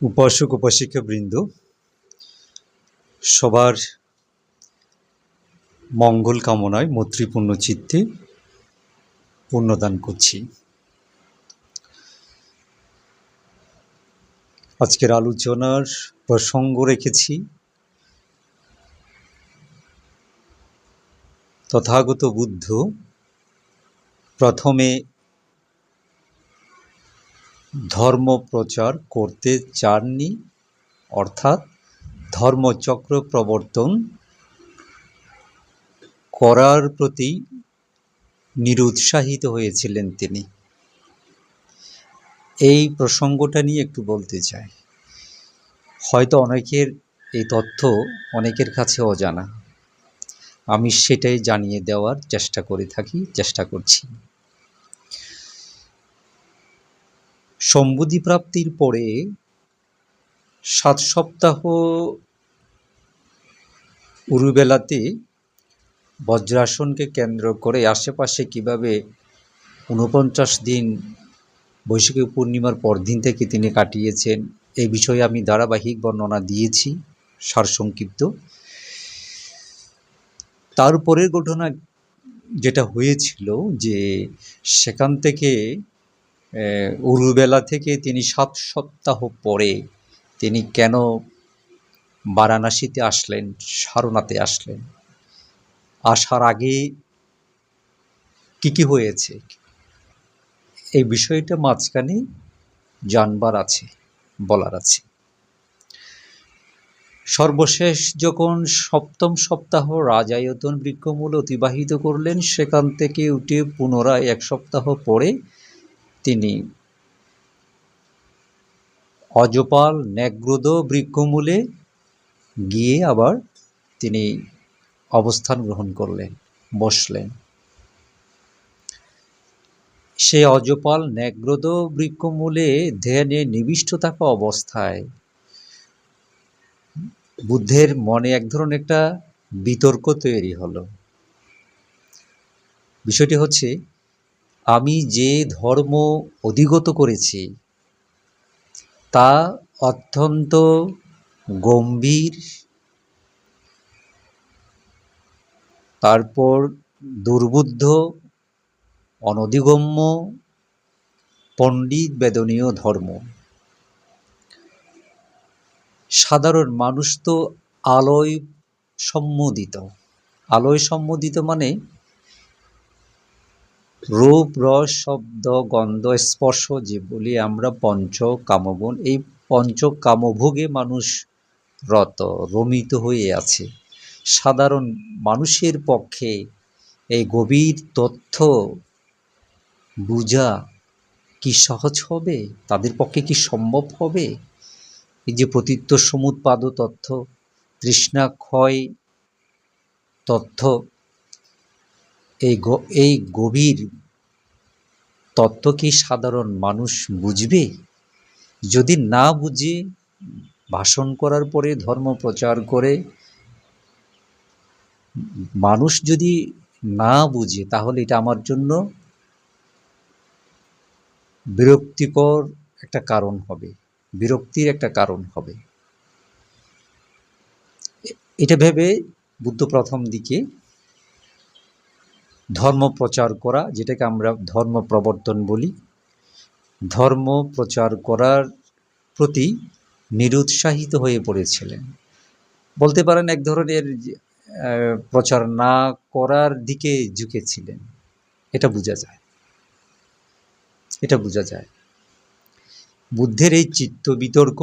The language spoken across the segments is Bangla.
উপাসক, উপাসিকা বৃন্দ, সবার মঙ্গল কামনায় মৈত্রীপূর্ণ চিত্তে পুণ্যদান করছি। আজকের আলোচনার প্রসঙ্গ রেখেছি, তথাগত বুদ্ধ প্রথমে ধর্ম প্রচার করতে চাননি, অর্থাৎ ধর্মচক্র প্রবর্তন করার প্রতি নিরুৎসাহিত হয়েছিলেন তিনি। এই প্রসঙ্গটা নিয়ে একটু বলতে চাই। হয়তো অনেকের এই তথ্য অনেকের কাছে অজানা। আমি সেটাই জানিয়ে দেওয়ার চেষ্টা করে থাকি, চেষ্টা করছি। সম্বুদ্ধি প্রাপ্তির পরে সাত সপ্তাহ উরুবেলাতে বজ্রাসনকে কেন্দ্র করে আশেপাশে কীভাবে ঊনপঞ্চাশ দিন বৈশাখী পূর্ণিমার পরদিন থেকে তিনি কাটিয়েছেন এই বিষয়ে আমি ধারাবাহিক বর্ণনা দিয়েছি, সারসংক্ষিপ্ত। তারপরের ঘটনা যেটা হয়েছিল যে সেখান থেকে উরুবেলা থেকে তিনি সাত সপ্তাহ পরে তিনি কেন বারাণসীতে আসলেন সারনাথে আসলেন? আসার আগে কি কি হয়েছে? এই বিষয়টা মাঝখানে জানবার আছে, বলার আছে। সর্বশেষ যখন সপ্তম সপ্তাহ রাজায়তন বৃক্ষমূল অতিবাহিত করলেন, সেখান থেকে উঠে পুনরায় এক সপ্তাহ পরে তিনি অজপাল ন্যাগ্রদ বৃক্ষমূলে গিয়ে আবার তিনি অবস্থান গ্রহণ করলেন, বসলেন। সে অজপাল ন্যাগ্রদ বৃক্ষমূলে ধ্যানে নিবিষ্ট থাকা অবস্থায় বুদ্ধের মনে এক ধরনের একটা বিতর্ক তৈরি হলো। বিষয়টি হচ্ছে আমি যে ধর্ম অধিগত করেছি, তা অত্যন্ত গম্ভীর। তারপর দুর্বুদ্ধ, অনধিগম্য, পণ্ডিত বেদনীয় ধর্ম। সাধারণ মানুষ তো আলোয় সম্মোদিত। আলোয় সম্মোদিত মানে রূপ, রস, শব্দ, গন্ধ, স্পর্শ যে বলি আমরা পঞ্চ কামগুণ এই পঞ্চ কামভোগে মানুষ রত, রমিত হয়ে আছে। সাধারণ মানুষের পক্ষে এই গভীর তথ্য বুঝা কি সহজ হবে? তাদের পক্ষে কি সম্ভব হবে? এই যে প্রতীত্য সমুৎপাদ তথ্য তৃষ্ণা ক্ষয় তথ্য এই এই গভীর তত্ত্ব কি সাধারণ মানুষ বুঝবে? যদি না বুঝে, ভাষণ করার পরে, ধর্ম প্রচার করে, মানুষ যদি না বুঝে, তাহলে এটা আমার জন্য বিরক্তিকর একটা কারণ হবে, বিরক্তির একটা কারণ হবে। এটা ভেবে বুদ্ধ প্রথম দিকে ধর্ম প্রচার করা, যেটাকে আমরা ধর্ম প্রবর্তন বলি। ধর্ম প্রচার করার প্রতি নিরুৎসাহিত হয়ে পড়েছিলেন। বলতে পারেন এক ধরনের প্রচার না করার দিকে ঝুঁকেছিলেন। এটা বোঝা যায়। এটা বোঝা যায়। বুদ্ধের এই চিত্ত বিতর্ক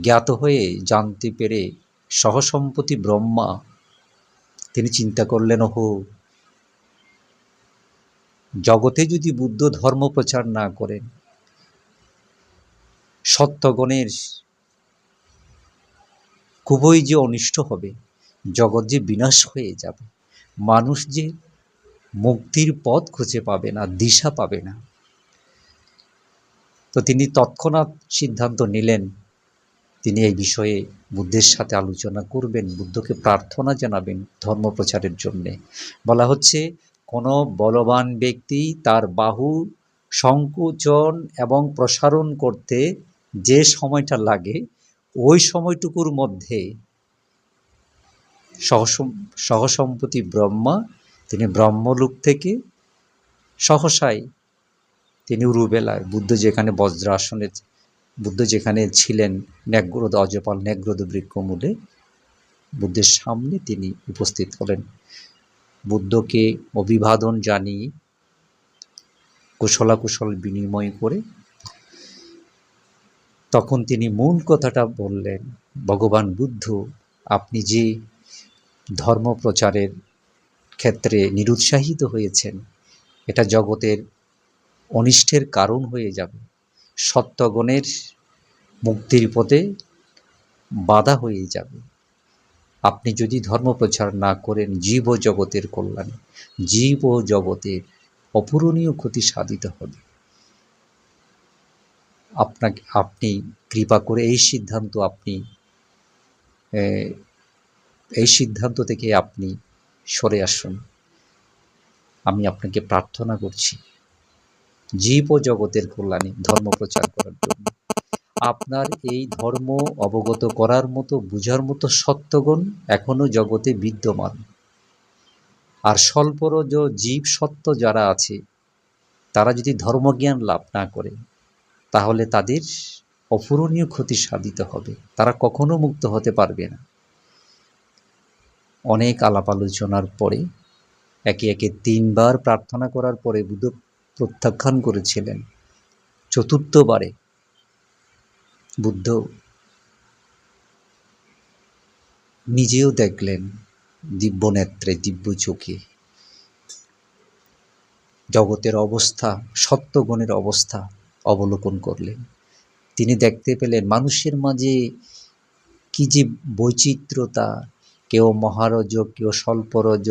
জ্ঞাত হয়ে জানতে পেরে সহসম্পত্তি ব্রহ্মা, তিনি চিন্তা করলেন, ওহো জগতে যদি বুদ্ধ ধর্ম প্রচার না করেন, সত্যগণের খুবই যে অনিষ্ট হবে, জগৎ যে বিনাশ হয়ে যাবে, মানুষ যে মুক্তির পথ খুঁজে পাবে না, দিশা পাবে না। তো তিনি তৎক্ষণাৎ সিদ্ধান্ত নিলেন, তিনি এই বিষয়ে বুদ্ধের সাথে আলোচনা করবেন, বুদ্ধকে প্রার্থনা জানাবেন ধর্ম প্রচারের জন্যে। বলা হচ্ছে কোনো বলবান ব্যক্তি তার বাহু সংকোচন এবং প্রসারণ করতে যে সময়টা লাগে, ওই সময়টুকুর মধ্যে সহসম সহসম্পতি ব্রহ্মা, তিনি ব্রহ্মলোক থেকে সহসায় তিনি উরুবেলায় বুদ্ধ যেখানে বজ্রাসনে বুদ্ধ যেখানে ছিলেন ন্যাগ্রদ অজপাল, ন্যাগ্রদ বৃক্ষমূলে বুদ্ধের সামনে তিনি উপস্থিত হলেন। বুদ্ধকে অভিবাদন জানিয়ে কুশলাকুশল বিনিময় করে তখন তিনি মূল কথাটা বললেন, ভগবান বুদ্ধ, আপনি যে ধর্ম প্রচারের ক্ষেত্রে নিরুৎসাহিত হয়েছেন, এটা জগতের অনিষ্টের কারণ হয়ে যাবে। সত্যগণের মুক্তির পথে বাধা হয়ে যাবে। আপনি যদি ধর্ম প্রচার না করেন জীব জগতের কল্যাণে জীব জগতের অপূরণীয় ক্ষতি সাধিত হবে। আপনাকে, আপনি কৃপা করে এই সিদ্ধান্ত আপনি এই সিদ্ধান্ত থেকে আপনি সরে আসুন। আমি আপনাকে প্রার্থনা করছি জীব জগতের কল্যাণে ধর্ম প্রচার করার জন্য। আপনার এই ধর্ম অবগত করার মতো, বুঝার মতো সত্যগুণ এখনও জগতে বিদ্যমান। আর স্বল্পরজ জীব সত্য যারা আছে, তারা যদি ধর্মজ্ঞান লাভ না করে, তাহলে তাদের অপূরণীয় ক্ষতি সাধিত হবে। তারা কখনো মুক্ত হতে পারবে না। অনেক আলাপ আলোচনার পরে, একে একে তিনবার প্রার্থনা করার পরে বুদ্ধ প্রত্যাখ্যান করেছিলেন। চতুর্থবারে বুদ্ধ। নিজেও দেখলেন দিব্য নেত্রে দিব্য চোখে। জগতের অবস্থা, সত্যগুণের অবস্থা অবলোকন করলেন। তিনি দেখতে পেলেন মানুষের মাঝে কি যে বৈচিত্র্যতা। কেউ মহারজ, কেউ স্বল্পরজ,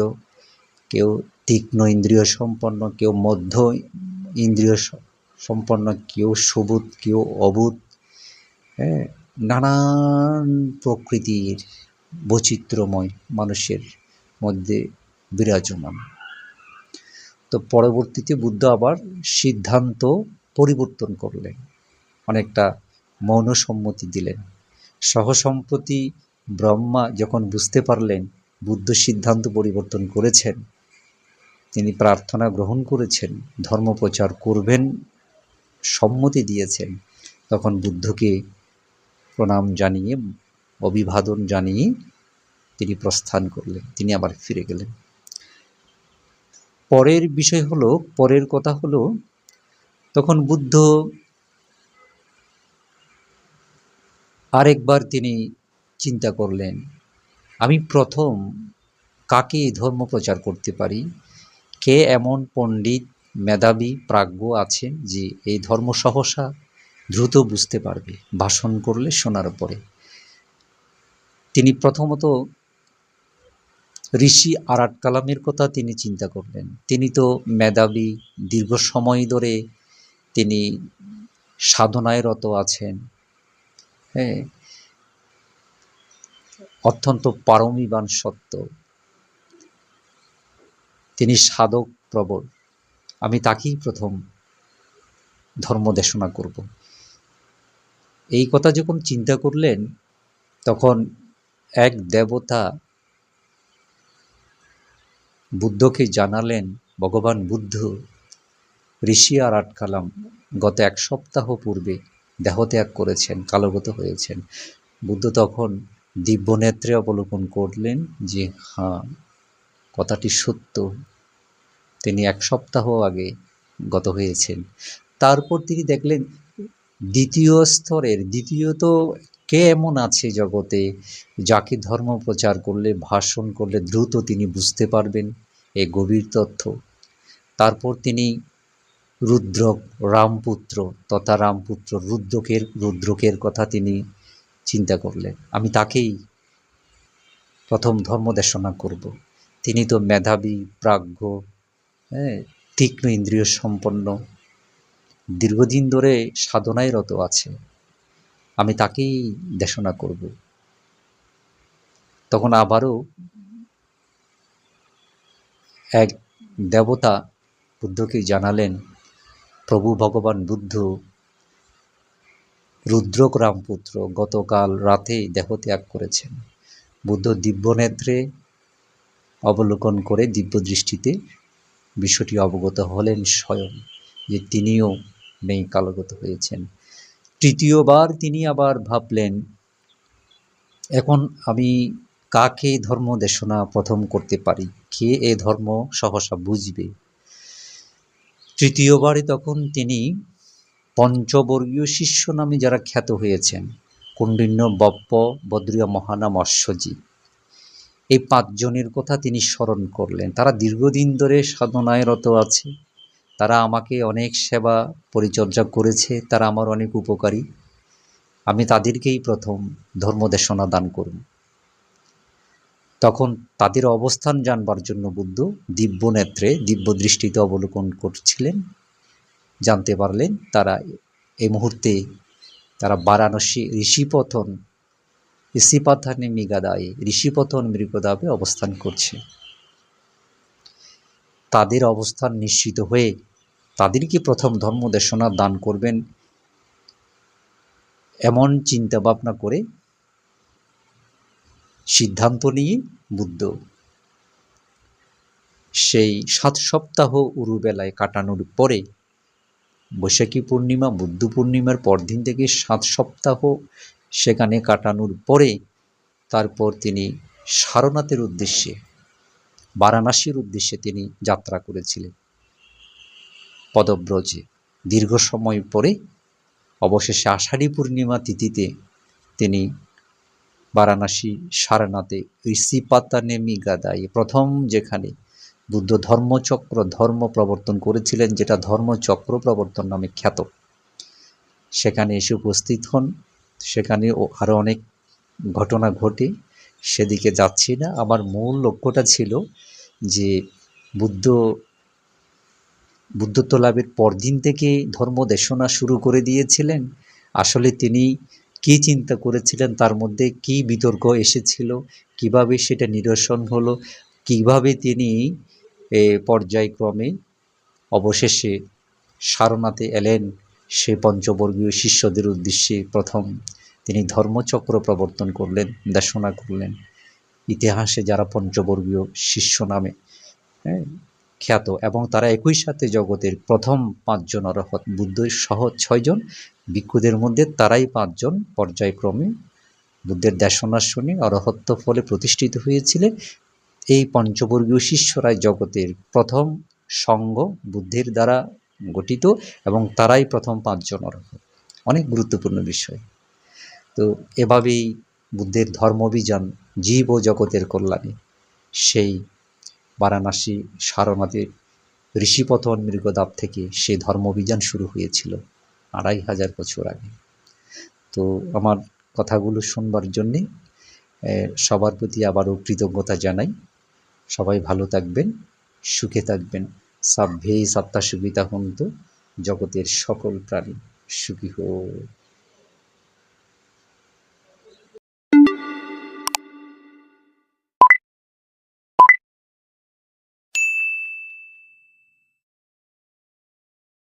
কেউ তীক্ষ্ণ ইন্দ্রিয় সম্পন্ন, কেউ মধ্য ইন্দ্রিয় সম্পন্ন, কেউ সবুজ কেউ অবুধ হ্যাঁ নানান প্রকৃতির বৈচিত্র্যময় মানুষের মধ্যে বিরাজমান। তো পরবর্তীতে বুদ্ধ আবার সিদ্ধান্ত পরিবর্তন করলেন, অনেকটা মৌন সম্মতি দিলেন। সহসম্পতি ব্রহ্মা যখন বুঝতে পারলেন বুদ্ধ সিদ্ধান্ত পরিবর্তন করেছেন, তিনি প্রার্থনা গ্রহণ করেছেন ধর্ম প্রচার করবেন, সম্মতি দিয়েছেন, তখন বুদ্ধকে প্রণাম জানিয়ে, অভিবাদন জানিয়ে তিনি প্রস্থান করলেন। তিনি আবার ফিরে গেলেন। পরের বিষয় হলো, পরের কথা হলো, তখন বুদ্ধ আরেকবার তিনি চিন্তা করলেন, আমি প্রথম কাকে ধর্ম প্রচার করতে পারি? কে এমন পণ্ডিত, মেধাবী, প্রাজ্ঞ আছেন যে এই ধর্ম সহসা দ্রুত বুঝতে পারবে, ভাষণ করলে শোনার পরে। তিনি প্রথমত ঋষি আরাট কালামের কথা তিনি চিন্তা করলেন। তিনি তো মেধাবী, দীর্ঘ সময় ধরে তিনি সাধনায় রত আছেন। হ্যাঁ অত্যন্ত পারমিবান সত্য। তিনি সাধক প্রবল। আমি তাকেই প্রথম ধর্ম দেশনা করব। এই কথা যখন চিন্তা করলেন, তখন এক দেবতা বুদ্ধকে জানালেন, ভগবান বুদ্ধ, ঋষি আর আটকালাম। গত এক সপ্তাহ পূর্বে দেহত্যাগ করেছেন কালগত হয়েছেন। বুদ্ধ তখন দিব্য নেত্রে অবলোকন করলেন যে হ্যাঁ কথাটি সত্য। তিনি এক সপ্তাহ আগে গত হয়েছেন। তারপর তিনি দেখলেন দ্বিতীয় স্তরের, দ্বিতীয়ত কে এমন আছে জগতে যাকে ধর্ম প্রচার করলে, ভাষণ করলে দ্রুত তিনি বুঝতে পারবেন এ গভীর তথ্য। তারপর তিনি রুদ্র, রামপুত্র তথা রামপুত্র রুদ্রকের রুদ্রকের কথা তিনি চিন্তা করলেন। আমি তাকেই প্রথম ধর্ম দেশনা করব। তিনি তো মেধাবী, প্রাজ্ঞ হ্যাঁ তীক্ষ্ণ ইন্দ্রিয় সম্পন্ন দীর্ঘদিন ধরে সাধনায় রত আছে। আমি তাকেই দেশনা করব। তখন আবারও এক দেবতা বুদ্ধকে জানালেন, প্রভু ভগবান বুদ্ধ, রুদ্রক রামপুত্র গতকাল রাতে দেহত্যাগ করেছেন। বুদ্ধ দিব্যনেত্রে অবলোকন করে দিব্য দৃষ্টিতে বিষয়টি অবগত হলেন স্বয়ং যে তিনিও নেই, কালগত হয়েছেন। তৃতীয়বার তিনি আবার ভাবলেন, এখন আমি কাকে ধর্ম দেশনা প্রথম করতে পারি? কে এ ধর্ম সহসা বুঝবে? তৃতীয়বারে তখন তিনি পঞ্চবর্গীয় শিষ্য নামে যারা খ্যাত হয়েছেন, কুণ্ডিন্য, বপ্প, বদ্রীয়, মহানাম অশ্বজি এই পাঁচজনের কথা তিনি স্মরণ করলেন। তারা দীর্ঘদিন ধরে সাধনায় রত আছে। তারা আমাকে অনেক সেবা পরিচর্যা করেছে, তারা আমার অনেক উপকারী। আমি তাদেরকেই প্রথম ধর্মদেশনা দান করুন। তখন তাদের অবস্থান জানবার জন্য বুদ্ধ দিব্য নেত্রে দিব্য দৃষ্টিতে অবলোকন করছিলেন। জানতে পারলেন তারা এই মুহূর্তে তারা বারাণসী ঋষিপথন, ঋষিপাথানে মিগাদায়ে, ঋষিপথন মৃগদাবে অবস্থান করছে। তাদের অবস্থান নিশ্চিত হয়ে তাদেরকে প্রথম ধর্ম দেশনা দান করবেন এমন চিন্তা ভাবনা করে সিদ্ধান্ত নিয়ে বুদ্ধ। সেই সাত সপ্তাহ উরুবেলায় কাটানোর পরে বৈশাখী পূর্ণিমা, বুদ্ধ পূর্ণিমার পরদিন থেকে সাত সপ্তাহ সেখানে কাটানোর পরে তারপর তিনি সারনাথের উদ্দেশ্যে বারাণসীর উদ্দেশ্যে তিনি যাত্রা করেছিলেন। পদব্রজে দীর্ঘ সময় পরে অবশেষে আষাঢ়ী পূর্ণিমা তিথিতে তিনি বারাণসী সারনাথে ঋষিপাতা নেমি গাদাই প্রথম যেখানে বুদ্ধ ধর্মচক্র ধর্ম প্রবর্তন করেছিলেন, যেটা ধর্মচক্র প্রবর্তন নামে খ্যাত। সেখানে এসে উপস্থিত হন। সেখানে আরও অনেক ঘটনা ঘটে। সেদিকে যাচ্ছি না। আমার মূল লক্ষ্যটা ছিল যে বুদ্ধ, বুদ্ধত্ব লাভের পরদিন থেকে ধর্ম দেশনা শুরু করে দিয়েছিলেন। আসলে তিনি কি চিন্তা করেছিলেন, তার মধ্যে কি বিতর্ক এসেছিল, কীভাবে সেটা নিরসন হলো, কীভাবে তিনি এ পর্যায়ক্রমে অবশেষে সারনাতে এলেন সে পঞ্চবর্গীয় শিষ্যদের উদ্দেশ্যে প্রথম তিনি ধর্মচক্র প্রবর্তন করলেন, দেশনা করলেন। ইতিহাসে যারা পঞ্চবর্গীয় শিষ্য নামে হ্যাঁ খ্যাত এবং তারা একই সাথে জগতের প্রথম পাঁচজন অরহত বুদ্ধ সহ ছয়জন, ভিক্ষুদের মধ্যে তারাই পাঁচজন পর্যায়ক্রমে বুদ্ধের দেশনা শুনে অরহত্ব ফলে প্রতিষ্ঠিত হয়েছিলেন। এই পঞ্চবর্গীয় শিষ্যরাই জগতের প্রথম সঙ্গ বুদ্ধের দ্বারা গঠিত এবং তারাই প্রথম পাঁচজন অরহত। অনেক গুরুত্বপূর্ণ বিষয়। তো এভাবেই বুদ্ধের ধর্মবিজান জীব ও জগতের কল্যাণে সেই বারাণসী সারনাথের ঋষিপথন মৃগদাব থেকে সেই ধর্মবিজান শুরু হয়েছিল আড়াই হাজার বছর আগে। তো আমার কথাগুলো শুনবার জন্যে সবার প্রতি আবারও কৃতজ্ঞতা জানাই। সবাই ভালো থাকবেন, সুখে থাকবেন। সাভ্যেই সত্তা সুবিধা হন্ত, জগতের সকল প্রাণী সুখী হোক।